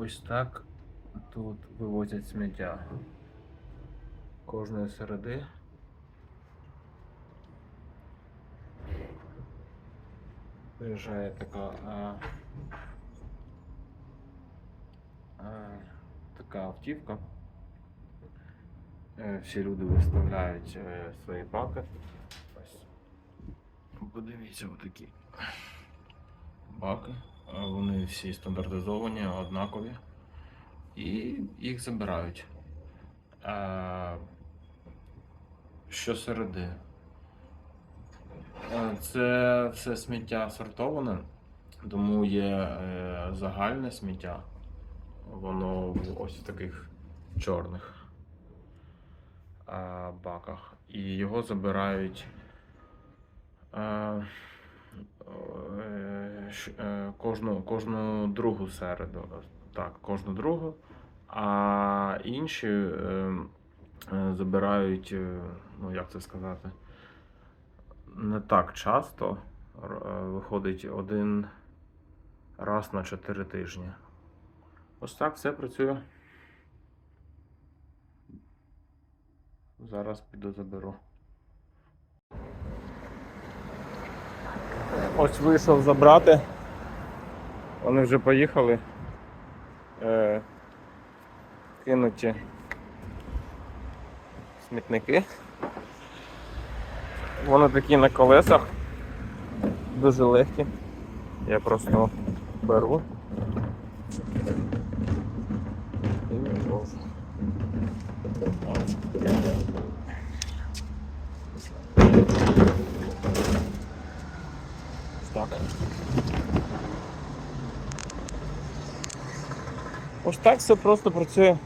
ось так тут вивозять сміття. Кожної середи. Приїжджає така. А, а, така автівка. Е, Всі люди виставляють е, свої. Ось. Подивіться, отакі баки. Е, Вони всі стандартизовані, однакові. І їх забирають. Е, Щосереди. Е, Це все сміття сортоване, тому є е, загальне сміття. Воно ось в таких чорних баках. І його забирають кожну, кожну другу середу. Так, кожну другу. А інші е, е, забирають, е, ну як це сказати, не так часто. Е, Виходить один раз на 4 тижні. Ось так все працює. Зараз піду заберу. Ось вийшов забрати. Вони вже поїхали. Е, кинуті смітники. Вони такі на колесах. Дуже легкі. Я просто беру. І вивожу. Ось Так. Ось так все просто працює.